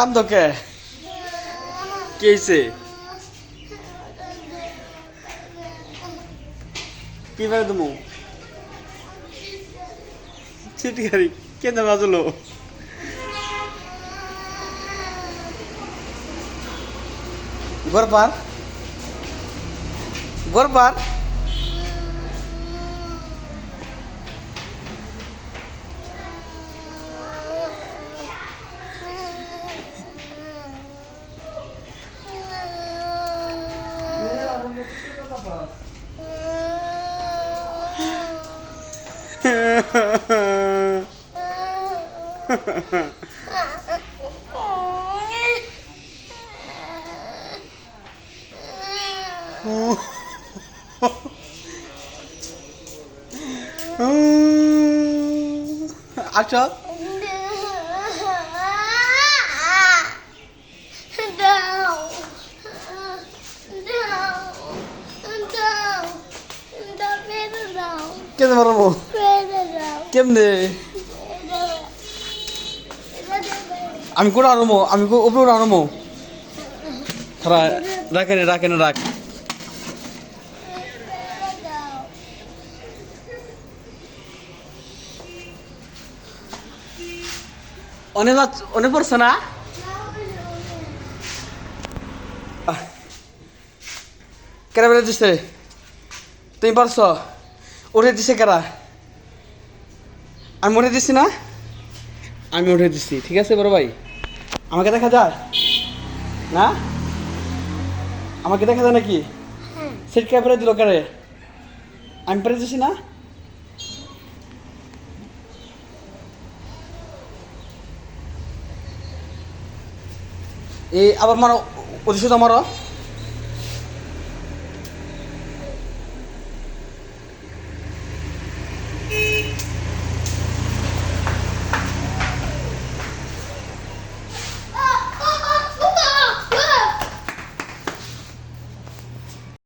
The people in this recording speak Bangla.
কান্দ কে? হয়েছে কি বেড়ে তুমি? চিটকারি কেন বাজলো? গোরপার 아차 কেমনে মারবো? কেমনে? আমি করে আনব আমি উপরে আনব খারা রাখেন রাখেন রাখ অনেক অনেক পড়ছে না? কেরা বেড়ে দিছে? তুমি পারছ? উঠে দিছে কেরা? আমি উঠে দিছি না? আমি উঠে দিছি ঠিক আছে বড় ভাই? আমাকে দেখা যায়? না? আমাকে দেখা যায় নাকি? সিট কে পেরে দিল কারে? আমি পেরে দিছি না? এই আবার মারো উদ্দেশ্য মারো।